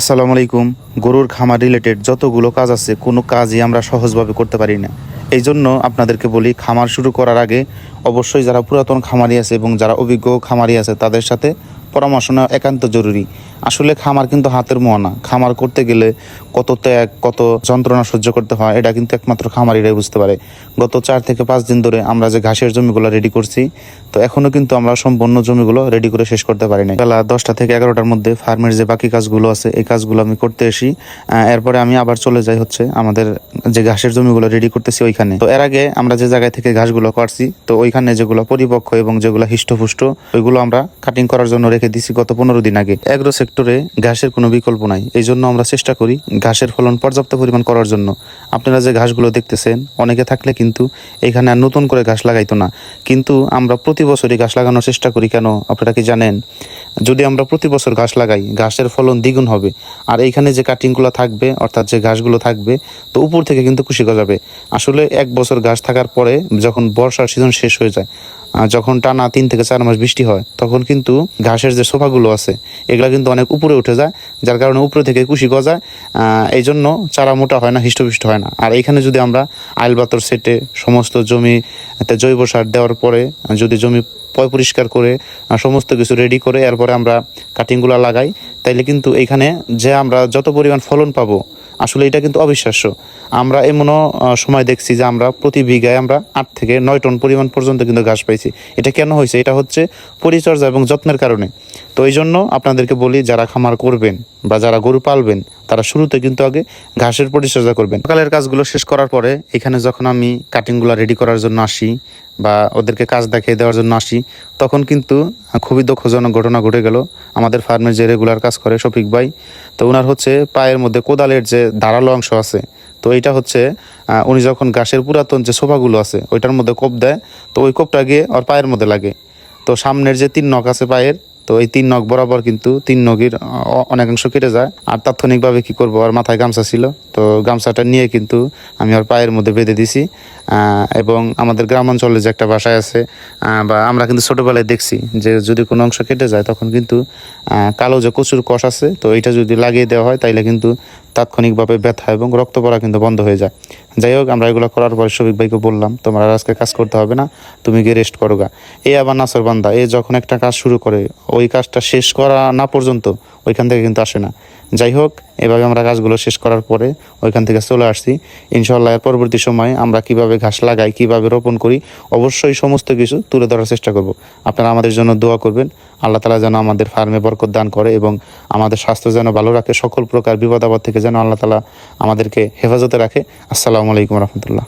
আসসালামু আলাইকুম। গরুর খামার রিলেটেড যতগুলো কাজ আছে, কোনো কাজই আমরা সহজভাবে করতে পারি না। এই জন্য আপনাদেরকে বলি, খামার শুরু করার আগে অবশ্যই যারা পুরাতন খামারি আছে এবং যারা অভিজ্ঞ খামারি আছে, তাদের সাথে পরামর্শ নেওয়া একান্ত জরুরি। আসলে খামার কিন্তু হাতের মোয়া না। খামার করতে গেলে কত ত্যাগ কত যন্ত্রণা সহ্য করতে হয় এটা কিন্তু একমাত্র খামারিরাই বুঝতে পারে। গত চার থেকে পাঁচ দিন ধরে আমরা যে ঘাসের জমিগুলো রেডি করছি তো এখনও কিন্তু আমরা সম্পূর্ণ জমিগুলো রেডি করে শেষ করতে পারি না বেলা দশটা থেকে এগারোটার মধ্যে ফার্মের যে বাকি কাজগুলো আছে এই কাজগুলো আমি করতে আহ, এরপরে আমি আবার চলে যাই হচ্ছে আমাদের যে ঘাসের জমিগুলো রেডি করতেছি ওইখানে। তো এর আগে আমরা যে জায়গায় থেকে ঘাসগুলো কাটছি তো ওইখানে যেগুলো পরিপক্ক এবং যেগুলো হিষ্টপুষ্ট ওইগুলো আমরা কাটিং করার জন্য রেখে দিছি গত পনেরো দিন আগে। এগ্রো সেক্টরে ঘাসের কোনো বিকল্প নাই। এই জন্য আমরা চেষ্টা করি ঘাসের ফলন পর্যাপ্ত পরিমাণ করার জন্য। আপনারা যে ঘাসগুলো দেখতেছেন, অনেকে থাকলে কিন্তু এখানে আর নতুন করে ঘাস লাগাইতো না। কিন্তু আমরা প্রতি বছরই ঘাস লাগানোর চেষ্টা করি কেন? আপনারা কি জানেন? যদি আমরা প্রতি বছর ঘাস লাগাই, ঘাসের ফলন দ্বিগুণ হবে। আর এইখানে যে কাটিংগুলো থাকবে, অর্থাৎ যে ঘাসগুলো থাকবে, তো উপর থেকে কিন্তু খুশি গজাবে। আসলে এক বছর ঘাস থাকার পরে যখন বর্ষার সিজন শেষ হয়ে যায় যখন টানা তিন থেকে চার মাস বৃষ্টি হয়, তখন কিন্তু ঘাসের যে সোফাগুলো আছে, এগুলা কিন্তু অনেক উপরে উঠে যায়, যার কারণে উপরে থেকে কুশি গজায় এই জন্য চারা মোটা হয় না, হিষ্টপুষ্ট হয় না। আর এইখানে যদি আমরা আইল আইলবাতর সেটে সমস্ত জমি এতে জৈব সার দেওয়ার পরে, যদি জমি পয় পরিষ্কার করে সমস্ত কিছু রেডি করে, এরপরে আমরা কাটিংগুলো লাগাই, তাইলে কিন্তু এইখানে যে আমরা যত পরিমাণ ফলন পাবো, আসলে এটা কিন্তু অবিশ্বাস্য। আমরা এমনও সময় দেখছি যে আমরা প্রতি বিঘায় আমরা আট থেকে নয় টন পরিমাণ পর্যন্ত কিন্তু ঘাস পাইছি। এটা কেন হয়েছে এটা হচ্ছে পরিচর্যা এবং যত্নের কারণে। তো এই জন্য আপনাদেরকে বলি, যারা খামার করবেন বা যারা গরু পালবেন, তারা শুরুতে কিন্তু আগে ঘাসের পরিচর্যা করবেন। সকালের কাজগুলো শেষ করার পরে এখানে যখন আমি কাটিংগুলো রেডি করার জন্য আসি বা ওদেরকে কাজ দেখিয়ে দেওয়ার জন্য আসি, তখন কিন্তু খুবই দুঃখজনক ঘটনা ঘটে গেল। আমাদের ফার্মের যে রেগুলার কাজ করে শফিক ভাই, তো ওনার হচ্ছে পায়ের মধ্যে কোদালের যে ধারালো অংশ আছে, তো এটা হচ্ছে উনি যখন ঘাসের পুরাতন যে সোফাগুলো আছে, ওইটার মধ্যে কোপ দেয়, তো ওই কোপটা গিয়ে ওর পায়ের মধ্যে লাগে। তো সামনের যে তিন নখ আছে পায়ের তো এই তিন নখ বরাবর কিন্তু তিন নখের অনেকাংশ কেটে যায়। আর তাৎক্ষণিকভাবে কি করব? আর মাথায় গামছা ছিল। তো গামছাটা নিয়ে কিন্তু আমি ওর পায়ের মধ্যে বেঁধে দিছি। এবং আমাদের গ্রাম অঞ্চলে যে একটা বাসায় আছে বা আমরা কিন্তু ছোটোবেলায় দেখছি যে যদি কোনো অংশ কেটে যায়, তখন কিন্তু কালো যে কচুর কষ আছে, তো এটা যদি লাগিয়ে দেওয়া হয়, তাইলে কিন্তু তাৎক্ষণিকভাবে ব্যথা এবং রক্ত পড়া কিন্তু বন্ধ হয়ে যায়। যাই হোক, আমরা এগুলো করার পরে শফিক ভাইকে বললাম, তোমার আর আজকে কাজ করতে হবে না, তুমি গিয়ে রেস্ট করো গা এ আবার নাসর বান্দা, এ যখন একটা কাজ শুরু করে, ওই কাজটা শেষ করা না পর্যন্ত ওইখান থেকে কিন্তু আসে না। যাই হোক, এভাবে আমরা গাছগুলো শেষ করার পরে ওইখান থেকে চলে আসছি। ইনশাল্লাহ এর পরবর্তী সময়ে আমরা কীভাবে ঘাস লাগাই, কীভাবে রোপণ করি, অবশ্যই সমস্ত কিছু তুলে ধরার চেষ্টা করব। আপনারা আমাদের জন্য দোয়া করবেন। আল্লাহ তালা যেন আমাদের ফার্মে বরকত দান করে এবং আমাদের স্বাস্থ্য যেন ভালো রাখে। সকল প্রকার বিপদ আপদ থেকে যেন আল্লাহ তালা আমাদেরকে হেফাজতে রাখে। আসসালামু আলাইকুম রহমতুল্লাহ।